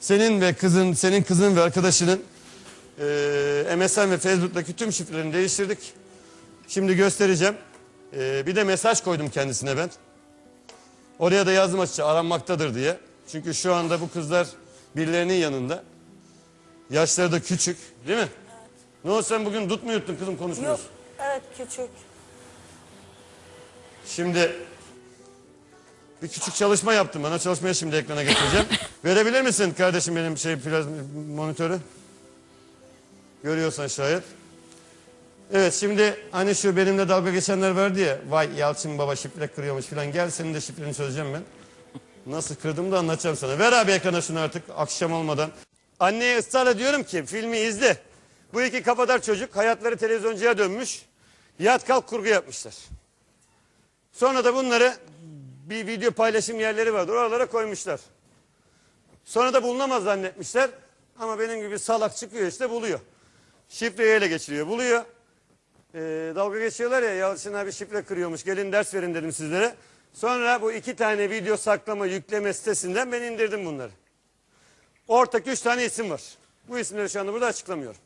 senin ve kızın, senin kızın ve arkadaşının e, MSN ve Facebook'taki tüm şifrelerini değiştirdik. Şimdi göstereceğim. E, bir de mesaj koydum kendisine ben. Oraya da yazdım açıkça aranmaktadır diye. Çünkü şu anda bu kızlar birilerinin yanında. Yaşları da küçük değil mi? Ne oldu sen bugün dut mu yuttun kızım Yok. konuşmuyorsun? Evet küçük. Şimdi bir küçük çalışma yaptım. Ben o çalışmayı şimdi ekrana getireceğim. Verebilir misin kardeşim benim şey plaz monitörü? Görüyorsan şayet. Evet şimdi hani şu benimle dalga geçenler vardı ya. Vay Yalçın baba şifre kırıyormuş falan. Gel senin de şifreni çözeceğim ben. Nasıl kırdığımı da anlatacağım sana. Ver abi ekrana şunu artık akşam olmadan. Anneye ısrarla diyorum ki filmi izle. Bu iki kafadar çocuk hayatları televizyoncuya dönmüş. Yat kalk kurgu yapmışlar. Sonra da bunları bir video paylaşım yerleri vardır. Oralara koymuşlar. Sonra da bulunamaz zannetmişler. Ama benim gibi salak çıkıyor işte buluyor. Şifreyi ele geçiriyor. Buluyor. Ee, dalga geçiyorlar ya Yalçın abi şifre kırıyormuş. Gelin ders verin dedim sizlere. Sonra bu iki tane video saklama yükleme sitesinden ben indirdim bunları. Ortak üç tane isim var. Bu isimleri şu anda burada açıklamıyorum.